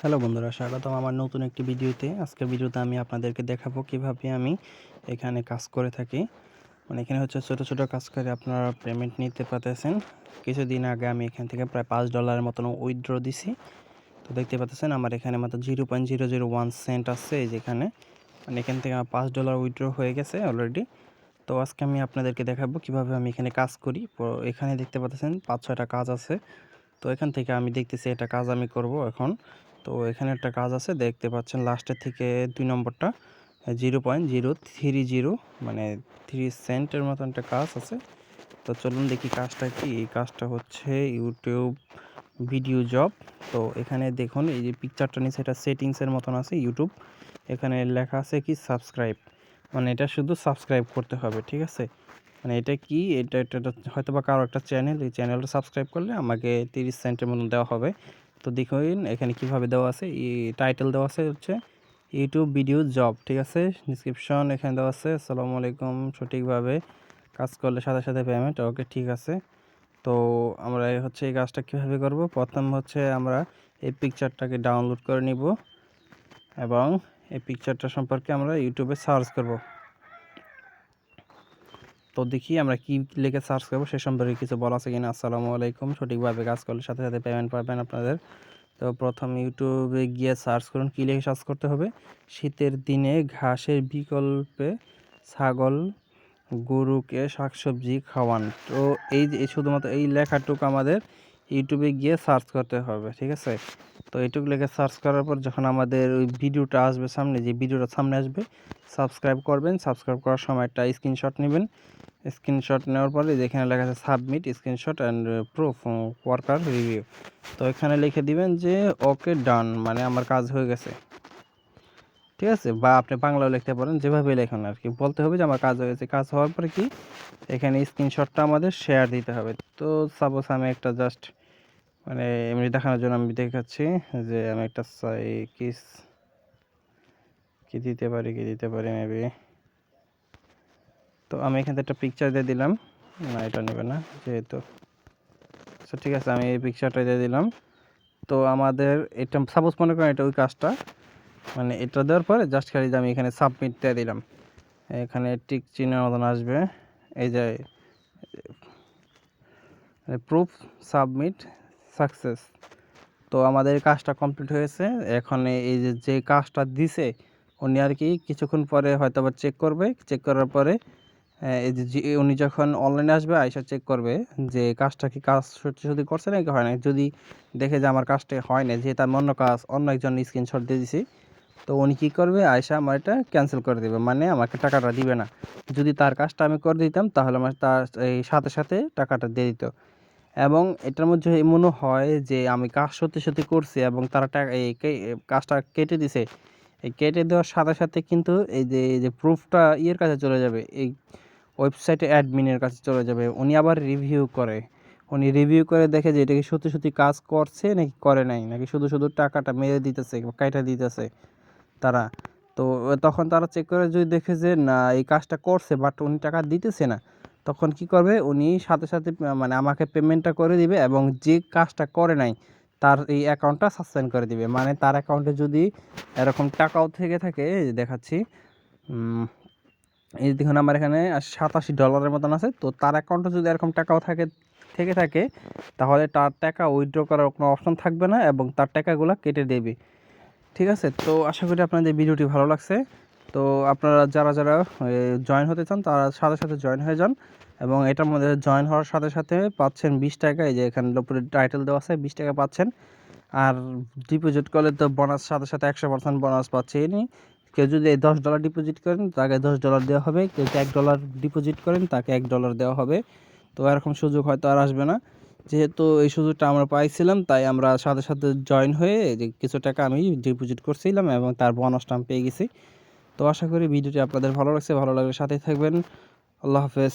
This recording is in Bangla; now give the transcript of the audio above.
হ্যালো বন্ধুরা, স্বাগতম আমার নতুন একটি ভিডিওতে। আজকের ভিডিওতে আমি আপনাদেরকে দেখাবো কীভাবে আমি এখানে কাজ করে থাকি। মানে এখানে হচ্ছে ছোট ছোট কাজ করে আপনারা পেমেন্ট নিতে পারতেছেন। কিছুদিন আগে আমি এখান থেকে প্রায় পাঁচ ডলারের মতন উইথড্র দিছি। তো দেখতে পাচ্ছেন আমার এখানে মাত্র zero point zero zero one cent আছে যেখানে। মানে এখান থেকে আমার পাঁচ ডলার উইথড্র হয়ে গেছে অলরেডি তো আজকে আমি আপনাদেরকে দেখাবো কীভাবে আমি এখানে কাজ করি। এখানে দেখতে পাচ্ছেন পাঁচ ছয়টা কাজ আছে। তো এখান থেকে আমি দেখতেছি এটা কাজ আমি করব এখন। তো এখানে একটা কাজ আছে, দেখতে পাচ্ছেন লাস্টের থেকে দুই নম্বরটা zero point zero three zero মানে থ্রি সেন্টের মতন একটা কাজ আছে। তো চলুন দেখি কাজটা কি, এই কাজটা হচ্ছে ইউটিউব ভিডিও জব তো এখানে দেখুন, এই যে পিকচারটা নিচে এটা সেটিংসের মতন আছে ইউটিউব এখানে লেখা আছে কি সাবস্ক্রাইব মানে এটা শুধু সাবস্ক্রাইব করতে হবে, ঠিক আছে? মানে এটা কি, এটা এটা এটা হয়তো বা কারও একটা চ্যানেল এই চ্যানেলটা সাবস্ক্রাইব করলে আমাকে তিরিশ সেন্টের মতন দেওয়া হবে। তো দেখুন, এখানে কীভাবে দেওয়া আছে? টাইটেল দেওয়া আছে হচ্ছে ইউটিউব ভিডিও জব ঠিক আছে? ডিসক্রিপশন এখানে দেওয়া আছে। আসসালামু আলাইকুম। সঠিকভাবে কাজ করলে সাথে সাথে পেমেন্ট ওকে ঠিক আছে? তো আমরা হচ্ছে এই কাজটা কীভাবে করব? প্রথম হচ্ছে আমরা এই পিকচারটাকে ডাউনলোড করে নিব এবং এই পিকচারটা সম্পর্কে আমরা ইউটিউবে সার্চ করব। তো দেখি আমরা কি লিখে সার্চ করব, সে সম্পর্কে কিছু বলা আছে কিনা। আসসালামু আলাইকুম। সঠিকভাবে কাজ করলে সাথে সাথে পেমেন্ট পাবেন আপনাদের। তো প্রথম ইউটিউবে গিয়ে সার্চ করুন, কী লিখে সার্চ করতে হবে? শীতের দিনে ঘাসের বিকল্পে ছাগল গরুকে শাকসবজি খাওয়ান। তো এই শুধুমাত্র এই লেখাটুকু আমাদের ইউটিউবে গিয়ে সার্চ করতে হবে, ঠিক আছে? তো এইটুকু লিখে সার্চ করার পর যখন আমাদের ওই ভিডিওটা আসবে সামনে, যে ভিডিওটা সামনে আসবে সাবস্ক্রাইব করবেন। সাবস্ক্রাইব করার সময় একটা স্ক্রিনশট নেবেন। স্ক্রিনশট নেওয়ার পরে যেখানে লেখা আছে submit screenshot and proof worker review তো এখানে লিখে দিবেন যে ওকে ডান মানে আমার কাজ হয়ে গেছে। ঠিক আছে? বা আপনি বাংলাও লিখতে পারেন যেভাবে লেখেন আর কি। বলতে হবে যে আমার কাজ হয়ে গেছে। কাজ হওয়ার পরে কি? এখানে স্ক্রিনশটটা আমাদের শেয়ার দিতে হবে। তো সাপোজ আমি একটা জাস্ট মানে এমনি দেখানোর জন্য আমি দেখাচ্ছি যে আমি একটা সাই- কি কি দিতে পারি, কি দিতে পারি মেবি তো আমি এখান থেকে একটা পিকচার দিয়ে দিলাম। না, এটা নেবে না, যেহেতু। আচ্ছা ঠিক আছে, আমি এই পিকচারটা দিয়ে দিলাম। তো আমাদের এটা সাপোজ মনে করেন এটা ওই কাজটা মানে এটা দেওয়ার পরে জাস্ট খালি আমি এখানে সাবমিট দিয়ে দিলাম। এখানে টিক চিহ্নের মতন আসবে। এই যে প্রুফ সাবমিট সাকসেস তো আমাদের কাজটা কমপ্লিট হয়েছে। এখন এই যে যে কাজটা দিছে, উনি আর কি কিছুক্ষণ পরে হয়তো আবার চেক করবে। চেক করার পরে এই যে, যে- উনি যখন অনলাইনে আসবে, আইসা চেক করবে যে, কাজটা কি কাজ সত্যি সত্যি করছে নাকি হয় না যদি দেখে যে আমার কাজটা হয় না যেহেতু আমি অন্য কাজ, অন্য একজন স্ক্রিনশট দিয়ে দিছি, তো উনি কী করবে? আয়সা আমার এটা ক্যান্সেল করে দেবে। মানে আমাকে টাকাটা দিবে না। যদি তার কাজটা আমি করে দিতাম, তাহলে আমার তার, এই সাথে সাথে টাকাটা দিয়ে দিত। এবং এটার মধ্যে এমনও হয় যে আমি কাজ সত্যি সত্যি করছি এবং তারা টাকা, এই কাজটা কেটে দিছে। এই কেটে দেওয়ার সাথে সাথে কিন্তু এই যে এই যে প্রুফটা ইয়ের কাছে চলে যাবে, এই ওয়েবসাইটে অ্যাডমিনের কাছে চলে যাবে। উনি আবার রিভিউ করে। উনি রিভিউ করে দেখে যে এটা কি সত্যি সত্যি কাজ করছে নাকি করে নাই, নাকি শুধু শুধু টাকাটা মেরে দিতেছে কাইটা দিতেছে তারা। তো তখন তারা চেক করে যদি দেখে যে না, এই কাজটা করছে বাট উনি টাকা দিতেছে না তখন কি করবে? উনি সাথে সাথে মানে আমাকে পেমেন্টটা করে দিবে এবং যে কাজটা করে নাই, তার এই অ্যাকাউন্টটা সাসপেন্ড করে দিবে। মানে তার অ্যাকাউন্টে যদি এরকম টাকাও থেকে থাকে দেখাচ্ছি এই দেখুন আমার এখানে সাতাশি ডলারের মতন আছে, তো তার অ্যাকাউন্টে যদি এরকম টাকাও থাকে, থেকে থাকে, তাহলে তার টাকা উইথড্র করার কোনো অপশন থাকবে না এবং তার টাকাগুলো কেটে দেবে। ঠিক আছে? তো আশা করি আপনাদের ভিডিওটি ভালো লাগছে। তো আপনারা যারা যারা জয়েন হতে চান, তারা সাথে সাথে জয়েন হয়ে যান এবং এটার মধ্যে জয়েন হওয়ার সাথে সাথে পাচ্ছেন বিশ টাকা, এই যে এখানে উপরে টাইটেল দেওয়া আছে, বিশ টাকা পাচ্ছেন। আর ডিপোজিট করলে তো বোনাস সাথে সাথে একশো পার্সেন্ট বোনাস পাচ্ছেনই কেউ যদি দশ ডলার ডিপোজিট করেন, তাকে দশ ডলার দেওয়া হবে। কেউ এক ডলার ডিপোজিট করেন, তাকে এক ডলার দেওয়া হবে। তো এরকম সুযোগ হয়তো আর আসবে না। যেহেতু এই সুযোগটা আমরা পাইছিলাম, তাই আমরা সাথে সাথে জয়েন হয়ে কিছু টাকা আমি ডিপোজিট করছিলাম এবং তার বোনাসটা আমি পেয়ে গেছি। তো আশা করি ভিডিওটি আপনাদের ভালো লাগছে ভালো লাগলে সাথেই থাকবেন। আল্লাহ হাফেজ।